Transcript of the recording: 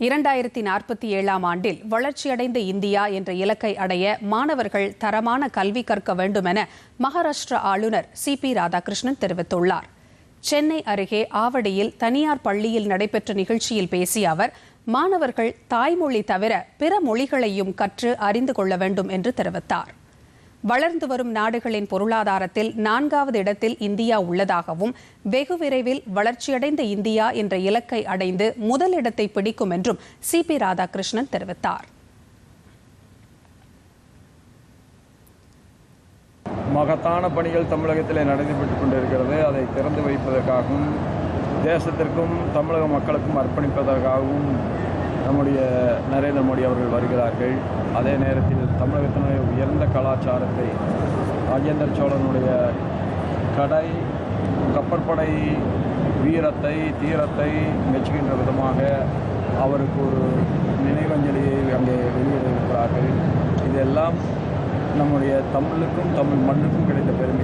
இரண்டாயிரத்தி நாற்பத்தி ஏழாம் ஆண்டில் வளர்ச்சியடைந்த இந்தியா என்ற இலக்கை அடைய மாணவர்கள் தரமான கல்வி கற்க வேண்டும் என மகாராஷ்டிரா ஆளுநர் சி பி ராதாகிருஷ்ணன் தெரிவித்துள்ளார். சென்னை அருகே ஆவடியில் தனியார் பள்ளியில் நடைபெற்ற நிகழ்ச்சியில் பேசிய அவர் மாணவர்கள் தாய்மொழி தவிர பிற மொழிகளையும் கற்று அறிந்து கொள்ள வேண்டும் என்று தெரிவித்தார். வளர்ந்து வரும் நாடுகளின் பொருளாதாரத்தில் நான்காவது இடத்தில் இந்தியா உள்ளதாகவும் வெகு விரைவில் வளர்ச்சியடைந்த இந்தியா என்ற இலக்கை அடைந்து முதலிடத்தை பிடிக்கும் என்றும் சி பி ராதாகிருஷ்ணன் தெரிவித்தார். மகத்தான பணிகள் தமிழகத்தில் நடைபெற்றுக் கொண்டிருக்கிறது. அதை திறந்து வைப்பதற்காகவும் தேசத்திற்கும் தமிழக மக்களுக்கும் அர்ப்பணிப்பதற்காகவும் நம்முடைய நரேந்திர மோடி அவர்கள் வருகிறார்கள். அதே நேரத்தில் தமிழகத்தினுடைய உயர்ந்த கலாச்சாரத்தை ராஜேந்திர சோழனுடைய கடை கப்பற்படை வீரத்தை தீரத்தை மெச்சுகின்ற விதமாக அவருக்கு ஒரு நினைவஞ்சலியை அங்கே வெளியிட இருக்கிறார்கள் இதெல்லாம் நம்முடைய தமிழுக்கும் தமிழ் மண்ணுக்கும் கிடைத்த பெருமை.